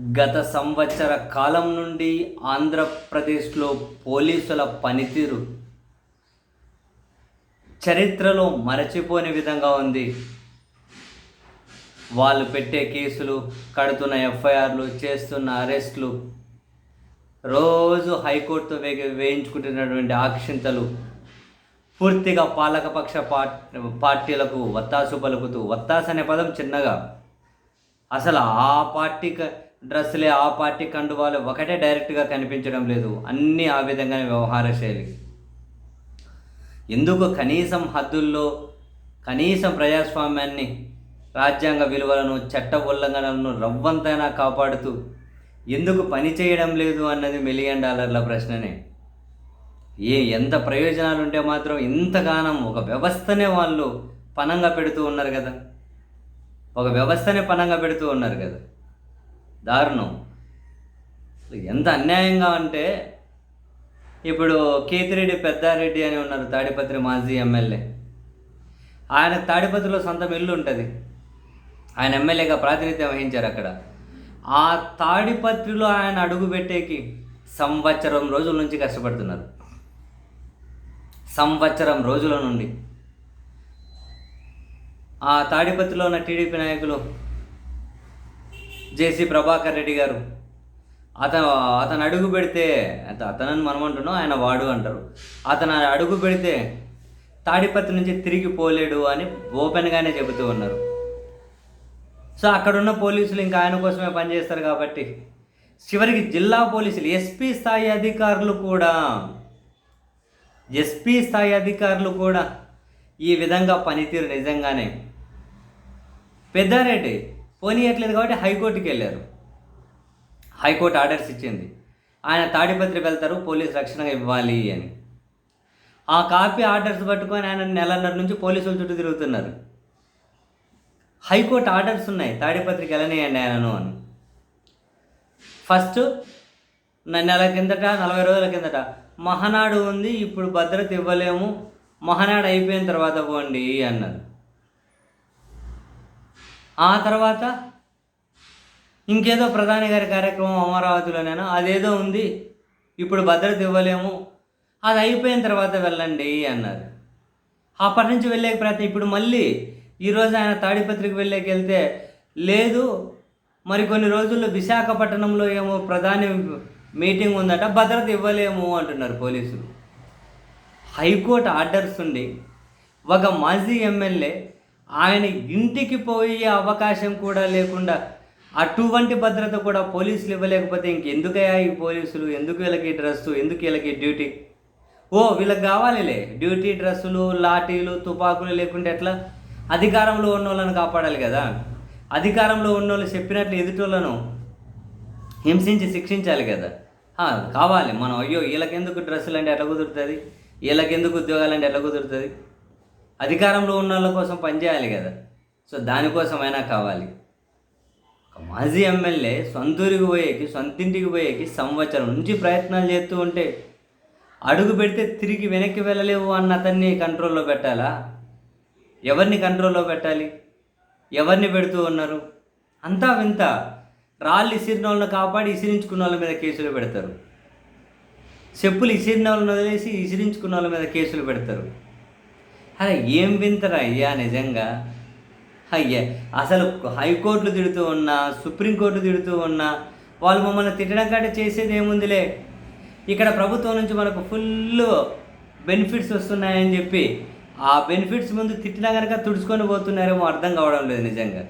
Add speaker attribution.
Speaker 1: గత సంవత్సర కాలం నుండి ఆంధ్రప్రదేశ్లో పోలీసుల పనితీరు చరిత్రలో మరచిపోని విధంగా ఉంది. వాళ్ళు పెట్టే కేసులు కడుతున్న ఎఫ్ఐఆర్లు చేస్తున్న అరెస్టులు రోజు హైకోర్టుతో వే వేయించుకుంటున్నటువంటి ఆక్షింతలు పూర్తిగా పాలకపక్ష పార్టీలకు వత్తాసు పలుకుతూ వత్తాసు అనే పదం చిన్నగా. అసలు ఆ పార్టీ డ్రెస్సులే ఆ పార్టీ కండువాలు ఒకటే డైరెక్ట్గా కనిపించడం లేదు. అన్నీ ఆ విధంగానే వ్యవహార శైలి. ఎందుకు కనీసం హద్దుల్లో కనీసం ప్రజాస్వామ్యాన్ని రాజ్యాంగ విలువలను చట్ట ఉల్లంఘనలను రవ్వంతైనా కాపాడుతూ ఎందుకు పని చేయడం లేదు అన్నది మిలియన్ డాలర్ల ప్రశ్ననే. ఏ ఎంత ప్రయోజనాలు ఉంటే మాత్రం ఇంతగానం ఒక వ్యవస్థనే వాళ్ళు పనంగా పెడుతూ ఉన్నారు కదా. ఒక వ్యవస్థనే పనంగా పెడుతూ ఉన్నారు కదా. దారుణం. ఎంత అన్యాయంగా అంటే ఇప్పుడు కేతిరెడ్డి పెద్దారెడ్డి అని ఉన్నారు తాడిపత్రి మాజీ ఎమ్మెల్యే. ఆయన తాడిపత్రిలో సొంతం ఇల్లు ఉంటుంది. ఆయన ఎమ్మెల్యేగా ప్రాతినిధ్యం వహించారు అక్కడ. ఆ తాడిపత్రిలో ఆయన అడుగు పెట్టేకి సంవత్సరం రోజుల నుంచి కష్టపడుతున్నారు. సంవత్సరం రోజుల నుండి. ఆ తాడిపత్రిలో ఉన్న టీడీపీ నాయకులు జేసీ ప్రభాకర్ రెడ్డి గారు. అతను అతను అడుగు పెడితే అతనని మనం అంటున్నాం ఆయన వాడు అంటారు. అతను అడుగు పెడితే తాడిపత్రి నుంచి తిరిగి పోలేడు అని ఓపెన్గానే చెబుతూ ఉన్నారు. సో అక్కడున్న పోలీసులు ఇంకా ఆయన కోసమే పనిచేస్తారు కాబట్టి చివరికి జిల్లా పోలీసులు ఎస్పీ స్థాయి అధికారులు కూడా ఎస్పీ స్థాయి అధికారులు కూడా ఈ విధంగా పనితీరు నిజంగానే. పెద్దారెడ్డి పోనీయట్లేదు కాబట్టి హైకోర్టుకి వెళ్ళారు. హైకోర్టు ఆర్డర్స్ ఇచ్చింది. ఆయన తాడిపత్రి వెళ్తారు పోలీస్ రక్షణ ఇవ్వాలి అని. ఆ కాపీ ఆర్డర్స్ పట్టుకొని ఆయన నెలన్నర నుంచి పోలీసుల చుట్టూ తిరుగుతున్నారు. హైకోర్టు ఆర్డర్స్ ఉన్నాయి తాడిపత్రికి వెళ్ళనియండి ఆయనను అని. ఫస్ట్ నెల కిందట నలభై రోజుల కిందట మహనాడు ఉంది ఇప్పుడు భద్రత ఇవ్వలేము మహనాడు అయిపోయిన తర్వాత పోండి అన్నారు. ఆ తర్వాత ఇంకేదో ప్రధాని గారి కార్యక్రమం అమరావతిలోనేనా? అదేదో ఉంది. ఇప్పుడు భద్రత ఇవ్వలేము. అది అయిపోయిన తర్వాత వెళ్ళండి అన్నారు. అప్పటి నుంచి వెళ్ళే ప్రయత్నం. ఇప్పుడు మళ్ళీ ఈరోజు ఆయన తాడిపత్రికి వెళ్ళేకి వెళ్తే లేదు. మరి కొన్ని రోజుల్లో విశాఖపట్నంలో ఏమో ప్రధాని మీటింగ్ ఉందట భద్రత ఇవ్వలేము అంటున్నారు పోలీసులు. హైకోర్టు ఆర్డర్స్ ఉండి ఒక మాజీ ఎమ్మెల్యే ఆయన ఇంటికి పోయే అవకాశం కూడా లేకుండా అటువంటి భద్రత కూడా పోలీసులు ఇవ్వలేకపోతే ఇంకెందుకయ్యా ఈ పోలీసులు? ఎందుకు వీళ్ళకి డ్రెస్సు? ఎందుకు వీళ్ళకి డ్యూటీ? ఓ వీళ్ళకి కావాలిలే. డ్యూటీ డ్రెస్సులు లాఠీలు తుపాకులు లేకుంటే ఎట్లా? అధికారంలో ఉన్న వాళ్ళని కాపాడాలి కదా. అధికారంలో ఉన్న వాళ్ళు చెప్పినట్లు ఎదుటోళ్ళను హింసించి శిక్షించాలి కదా. కావాలి. మనం అయ్యో వీళ్ళకెందుకు డ్రెస్సులు అంటే ఎట్లా కుదురుతుంది? వీళ్ళకెందుకు ఉద్యోగాలు అంటే ఎట్లా కుదురుతుంది? అధికారంలో ఉన్న వాళ్ళ కోసం పనిచేయాలి కదా. సో దానికోసమైనా కావాలి. ఒక మాజీ ఎమ్మెల్యే సొంతూరికి పోయేకి సొంతింటికి పోయేకి సంవత్సరం నుంచి ప్రయత్నాలు చేస్తూ ఉంటే అడుగు పెడితే తిరిగి వెనక్కి వెళ్ళలేవు అన్న అతన్ని కంట్రోల్లో పెట్టాలా? ఎవరిని కంట్రోల్లో పెట్టాలి? ఎవరిని పెడుతూ ఉన్నారు? అంతా వింత. రాళ్ళు ఇసిరిన వాళ్ళని కాపాడి ఇసిరించుకున్న వాళ్ళ మీద కేసులు పెడతారు. చెప్పులు ఇసిరిన వాళ్ళని వదిలేసి ఇసిరించుకున్న వాళ్ళ మీద కేసులు పెడతారు. అరే ఏం వింతరా అయ్యా నిజంగా? అయ్యా అసలు హైకోర్టులు తిడుతూ ఉన్నా సుప్రీంకోర్టు తిడుతూ ఉన్నా వాళ్ళు మమ్మల్ని తిట్టడం కంటే చేసేది ఏముందిలే? ఇక్కడ ప్రభుత్వం నుంచి మనకు ఫుల్ బెనిఫిట్స్ వస్తున్నాయని చెప్పి ఆ బెనిఫిట్స్ ముందు తిట్టినా కనుక తుడుచుకొని పోతున్నారేమో అర్థం కావడం లేదు నిజంగా.